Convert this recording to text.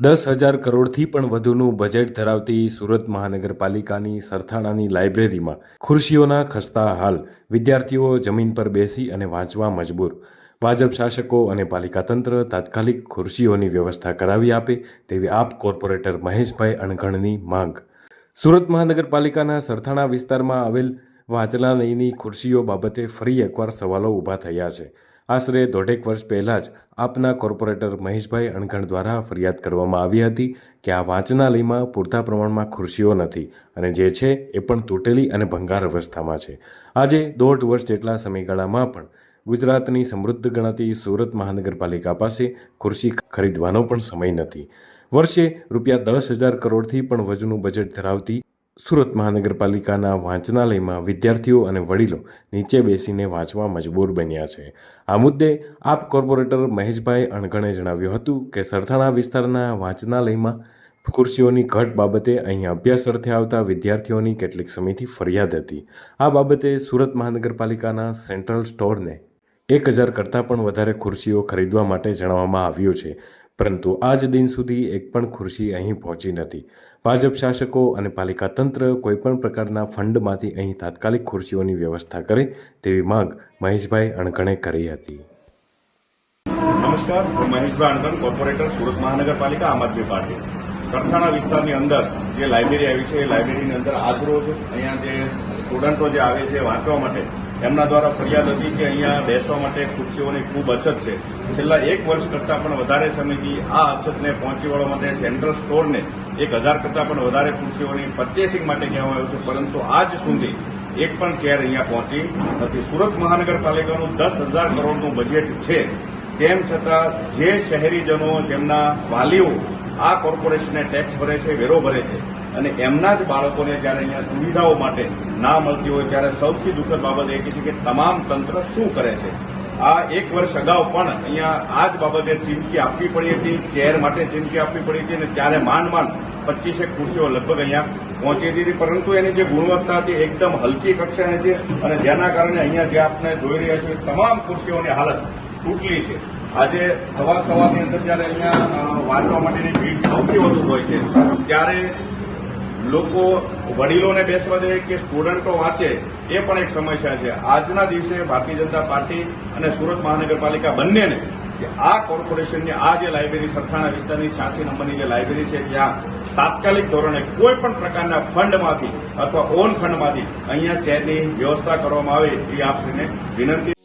દસ હજાર કરોડથી પણ વધુનું બજેટ ધરાવતી સુરત મહાનગરપાલિકાની સરથાણાની લાઇબ્રેરીમાં ખુરશીઓના ખસ્તા હાલ. વિદ્યાર્થીઓ જમીન પર બેસી અને વાંચવા મજબૂર. ભાજપ શાસકો અને પાલિકા તંત્ર તાત્કાલિક ખુરશીઓની વ્યવસ્થા કરાવી આપે તેવી આપ કોર્પોરેટર મહેશભાઈ અણઘણની માંગ. સુરત મહાનગરપાલિકાના સરથાણા વિસ્તારમાં આવેલ વાંચનાલયની ખુરશીઓ બાબતે ફરી એકવાર સવાલો ઊભા થયા છે. આશરે દોઢેક વર્ષ પહેલાં જ આપના કોર્પોરેટર મહેશભાઈ અણઘણ દ્વારા ફરિયાદ કરવામાં આવી હતી કે આ વાંચનાલયમાં પૂરતા પ્રમાણમાં ખુરશીઓ નથી અને જે છે એ પણ તૂટેલી અને ભંગાર અવસ્થામાં છે. આજે દોઢ વર્ષ જેટલા સમયગાળામાં પણ ગુજરાતની સમૃદ્ધ ગણાતી સુરત મહાનગરપાલિકા પાસે ખુરશી ખરીદવાનો પણ સમય નથી. વર્ષે રૂપિયા દસ હજાર કરોડથી પણ વધુનું બજેટ ધરાવતી સુરત મહાનગરપાલિકાના વાંચનાલયમાં વિદ્યાર્થીઓ અને વડીલો નીચે બેસીને વાંચવા મજબૂર બન્યા છે. આ મુદ્દે આપ કોર્પોરેટર મહેશભાઈ અણગણે જણાવ્યું હતું કે સરથાણા વિસ્તારના વાંચનાલયમાં ખુરશીઓની ઘટ બાબતે અહીં અભ્યાસ અર્થે આવતા વિદ્યાર્થીઓની કેટલીક સમયથી ફરિયાદ હતી. આ બાબતે સુરત મહાનગરપાલિકાના સેન્ટ્રલ સ્ટોરને એક હજાર કરતાં પણ વધારે ખુરશીઓ ખરીદવા માટે જણાવવામાં આવ્યું છે. પરંતુ આજ દિન સુધી એક પણ ખુરશી અહીં પહોંચી નથી. ભાજપ શાસકો અને પાલિકા તંત્ર કોઈપણ પ્રકારના ફંડમાંથી અહીં તાત્કાલિક ખુરશીઓની વ્યવસ્થા કરે તેવી માંગ મહેશભાઈ અણઘણે કરી હતી. નમસ્કાર, હું મહેશભાઈ અણગણ, કોર્પોરેટર, સુરત મહાનગરપાલિકા, આમ આદમી પાર્ટી. સરથાણા વિસ્તારની અંદર જે લાઇબ્રેરી આવી છે, એ લાઇબ્રેરીની અંદર આજરોજ અહીંયા જે સ્ટુડન્ટો જે આવે છે વાંચવા માટે એમના દ્વારા ફરિયાદ હતી કે અહીંયા બેસવા માટે ખુરશીઓની ખૂબ અછત છે. છેલ્લા એક વર્ષ કરતાં પણ વધારે સમયથી આ અછતને પહોંચી વળવા માટે સેન્ટ્રલ સ્ટોરને એક હજાર કરતાં પણ વધારે ખુરશીઓની પરચેસિંગ માટે કહેવામાં આવ્યું છે. પરંતુ આજ સુધી એક પણ ચેર અહીંયા પહોંચી નથી. સુરત મહાનગરપાલિકાનું દસ હજાર કરોડનું બજેટ છે. તેમ છતાં જે શહેરીજનો, જેમના વાલીઓ આ કોર્પોરેશનને ટેક્સ ભરે છે, વેરો ભરે છે. અને એમના જ બાળકોને જ્યારે અહીંયા સુવિધાઓ માટે ના મળતી હોય, ત્યારે સૌથી દુઃખદ બાબત એ છે કે તમામ તંત્ર શું કરે છે? આ એક વર્ષ અગાઉ પણ અહીંયા આ જ બાબતે ચીમકી આપવી પડી હતી, ચેર માટે ચીમકી આપવી પડી હતી, અને ત્યારે માંડ માંડ પચીસેક ખુરશીઓ લગભગ અહીંયા પહોંચી હતી. પરંતુ એની જે ગુણવત્તા હતી એકદમ હલકી કક્ષાની હતી અને જેના કારણે અહીંયા જે આપણે જોઈ રહ્યા છે એ તમામ ખુરશીઓની હાલત તૂટલી છે. આજે સવાર સવારની અંદર જ્યારે અહીંયા વાંચવા માટેની ભીડ સૌથી વધુ હોય છે, ત્યારે લોકો વડીલોને બેસવા દે કે સ્ટુડન્ટો વાંચે, એ પણ એક સમસ્યા છે. આજના દિવસે ભારતીય જનતા પાર્ટી અને સુરત મહાનગરપાલિકા બંનેને કે આ કોર્પોરેશનની, આ જે લાઇબ્રેરી સરથાણા વિસ્તારની છ્યાસી નંબરની જે લાઇબ્રેરી છે, ત્યાં તાત્કાલિક ધોરણે કોઈ પણ પ્રકારના ફંડમાંથી અથવા ઓન ફંડમાંથી અહીંયા ચેરની વ્યવસ્થા કરવામાં આવે, એ આપશ્રીને વિનંતી